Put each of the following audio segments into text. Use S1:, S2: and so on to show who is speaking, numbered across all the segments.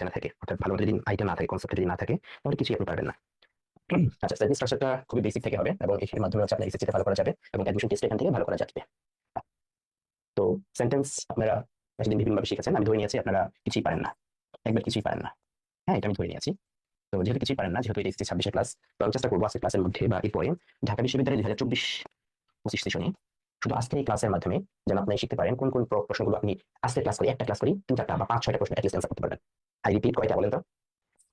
S1: জানা থাকে, অর্থাৎ ভালো মতো যদি আইডিয়া না থাকে কনসেপ্ট যদি না থাকে, তাহলে কিছুই আপনি পারবেন না। আচ্ছা সেন্টেন্স স্ট্রাকচারটা খুবই বেসিক থেকে হবে এবং এর মাধ্যমে হচ্ছে আপনার এসএসসিতে ভালো করা যাবে এবং অ্যাডমিশন টেস্ট এখান থেকে ভালো করা যাবে। তো সেন্টেন্স আপনারা সেদিন বিভিন্নভাবে শিখেছেন, আমি ধরে নিয়েছি, আপনারা কিছুই পারেন না। একবার কিছুই পারেন না। হ্যাঁ এটা আমি ধরে নিয়েছি। তো যেহেতু কিছুই পারেন না, যেহেতু এটা এসএসসি ছাব্বিশের ক্লাস তো আমি চেষ্টা করব আজকের ক্লাসের মধ্যে বা এরপরে ঢাকা বিশ্ববিদ্যালয় দুই হাজার চব্বিশ পঁচিশ সেশনে শুধু আজকের এই ক্লাসের মাধ্যমে যেন আপনি শিখতে পারেন কোন কোন প্র- প্রশ্নগুলো আপনি আজকের ক্লাস করি, একটা ক্লাস করি, তিন চারটা বা পাঁচ ছয়টা প্রশ্ন অ্যাটলিস্ট অ্যান্সার করতে পারবেন। আই রিপিট কয়টা বলেন তো?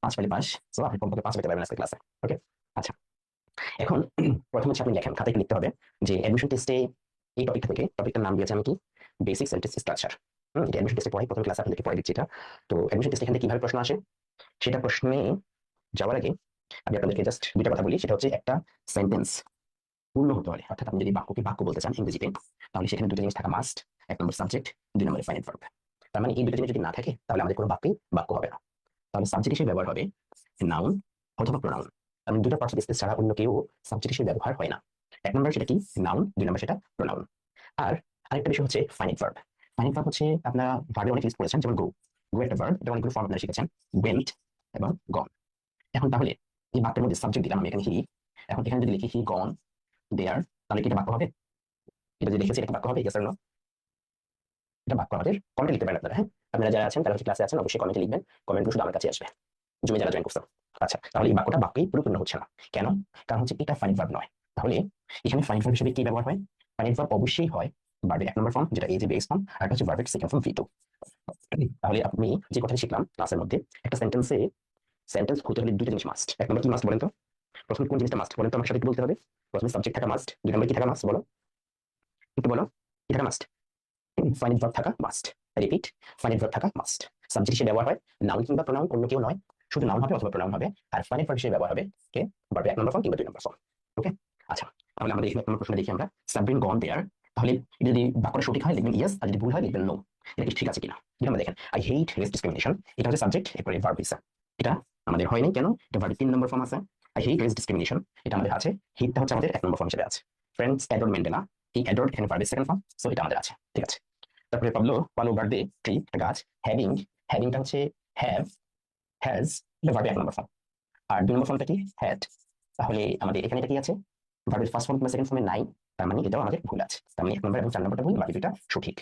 S1: পাঁচ পেলে পাঁচ তো আপনি কমপক্ষে পাঁচ পেতে পারবেন আজকের ক্লাসে ওকে আচ্ছা এখন প্রথম হচ্ছে আপনি লেখেন, খাতায় লিখতে হবে যে অ্যাডমিশন টেস্টে এই টপিকটা থেকে টপিকটার নাম দিয়েছে আমি কি? বেসিক সেন্টেন্স স্ট্রাকচার এটা অ্যাডমিশন টেস্টে পড়াই, প্রথম ক্লাস আপনাদেরকে পড়াই দিচ্ছি এটা। তো অ্যাডমিশন টেস্ট এখানে কীভাবে প্রশ্ন আসে? সেটা প্রশ্নে যাওয়ার আগে আমি আপনাদেরকে জাস্ট দুইটা কথা বলি, সেটা হচ্ছে একটা সেন্টেন্স পূর্ণ হতে হবে অর্থাৎ আপনি যদি বাক্যকে বাক্য বলতে চান ইংরেজিতে, তাহলে সেখানে দুটো জিনিস থাকা মাস্ট এক নম্বর সাবজেক্ট দুই নম্বরে ফাইনাল ভার্ব তার মানে এই দুটো যদি না থাকে, তাহলে আমাদের কোনো বাক্যই বাক্য হবে না। তাহলে সাবজেক্ট হিসেবে ব্যবহার হবে নাউন অথবা প্রোনাউন কারণ দুটো পার্টস স্পেস ছাড়া অন্য কেউ সাবজেক্ট হিসেবে ব্যবহার হয় না। এক নম্বর সেটা কি? নাউন দুই নম্বর সেটা প্রোনাউন আর আরেকটা বিষয় হচ্ছে ফাইনাল ভার্ব ফাইনাল ভার্ব হচ্ছে আপনারা ভার্বে অনেক ইউজ করেছেন যেমন গো গো একটা ভার্ব এটা অনেকগুলো ফর্ম আপনারা শিখেছেন ওয়েন্ট এবং গন এখন তাহলে এই বাক্যের মধ্যে সাবজেক্ট দিলাম, আমি এখানে হি এখন এখানে যদি লিখি হি গন দেয়ার তাহলে কি এটা বাক্য হবে? এটা যে লিখেছি, এটা বাক্য হবে? ইয়েস নো এটা বাক্য আমাদের কমেন্টে লিখতে পারেন আপনারা হ্যাঁ? আপনারা যারা আছেন, তারা ক্লাসে আছেন, অবশ্যই কমেন্টে লিখবেন। কমেন্টগুলো শুধু আমার কাছে আসবে। জমে যারা জয়েন করছেন আচ্ছা তাহলে এই বাক্যটা বাক্যই পরিপূর্ণ হচ্ছে না। কেন? কারণ হচ্ছে এটা ফাইন ভার্ব নয়। তাহলে এখানে ফাইন ভার্ব হিসেবে কি ব্যবহার হয়? ফাইন ভার্ব অবশ্যই হয় ভার্বের এক নম্বর ফর্ম যেটা এই যে বেস ফর্ম আর হচ্ছে ভার্বের সেকেন্ড ফর্ম ভি টু তাহলে আপনি যে কথা শিখলাম ক্লাসের মধ্যে, একটা সেন্টেন্সে সেন্টেন্স হতে হলে দুটো জিনিস মাস্ট এক নম্বর কি মাস্ট বলেন তো? প্রথমে কোন জিনিসটা মাস্ট বলেন তো? আমার সাথে বলতে হবে। প্রথমে সাবজেক্ট থাকা মাস্ট দুই নম্বর কি থাকা মাস্ট বলো? একটু বলো, কি থাকা মাস্ট ফাইনাল ভার্ব থাকা মাস্ট রিপিট ফাইনাল ভার্ব থাকা মাস্ট সাবজেক্ট হিসেবে ব্যবহার হয় নাউন কিংবা প্রোনাউন অন্য কেউ নয়। শুধু নাউন হবে অথবা প্রোনাউন হবে, আর ফাইনাল ভার্ব হিসেবে ব্যবহার হবে কে? ভার্বের এক নম্বর ফর্ম কিংবা দুই নম্বর ফর্ম ওকে আচ্ছা তাহলে আমাদের এখানে এক নম্বর প্রশ্ন দেখি আমরা। সাবরিন গন দেয়ার তাহলে যদি বাক্যটা সঠিক হয় লিখবেন ইয়েস আর যদি ভুল হয় লিখবেন নো এটা ঠিক আছে কিনা? এটা আমরা দেখেন আই হেট রেস ডিসক্রিমিনেশন এটা হচ্ছে সাবজেক্ট এরপরে ভার্ব হিসেবে এটা আমাদের হয়নি কেন? এটা ভার্বের তিন নম্বর ফর্ম আছে। আই হেট রেস ডিসক্রিমিনেশন এটা আমাদের আছে। হেটটা হচ্ছে আমাদের এক নম্বর ফর্ম হিসেবে আছে। ফ্রেন্ডস অ্যাডোর মেন্ডেলা এই অ্যাডোর এখানে ভার্বের সেকেন্ড ফর্ম সো এটা আমাদের আছে। ঠিক আছে? তারপরে Pablo one over the tree গাছ হ্যাভিং হ্যাভিংটা হচ্ছে হ্যাভ হ্যাজ এটা ভার্বের এক নম্বর ফর্ম আর দুই নম্বর ফর্মটা কি? হ্যাড তাহলে আমাদের এখানে এটা কি আছে? ভার্বের ফার্স্ট ফর্ম সেকেন্ড ফর্মে নাই, তার মানে এটাও আমাদের ভুল আছে। তার মানে এক নম্বর এবং চার নম্বরটা ভুল, বাকি দুটা সঠিক।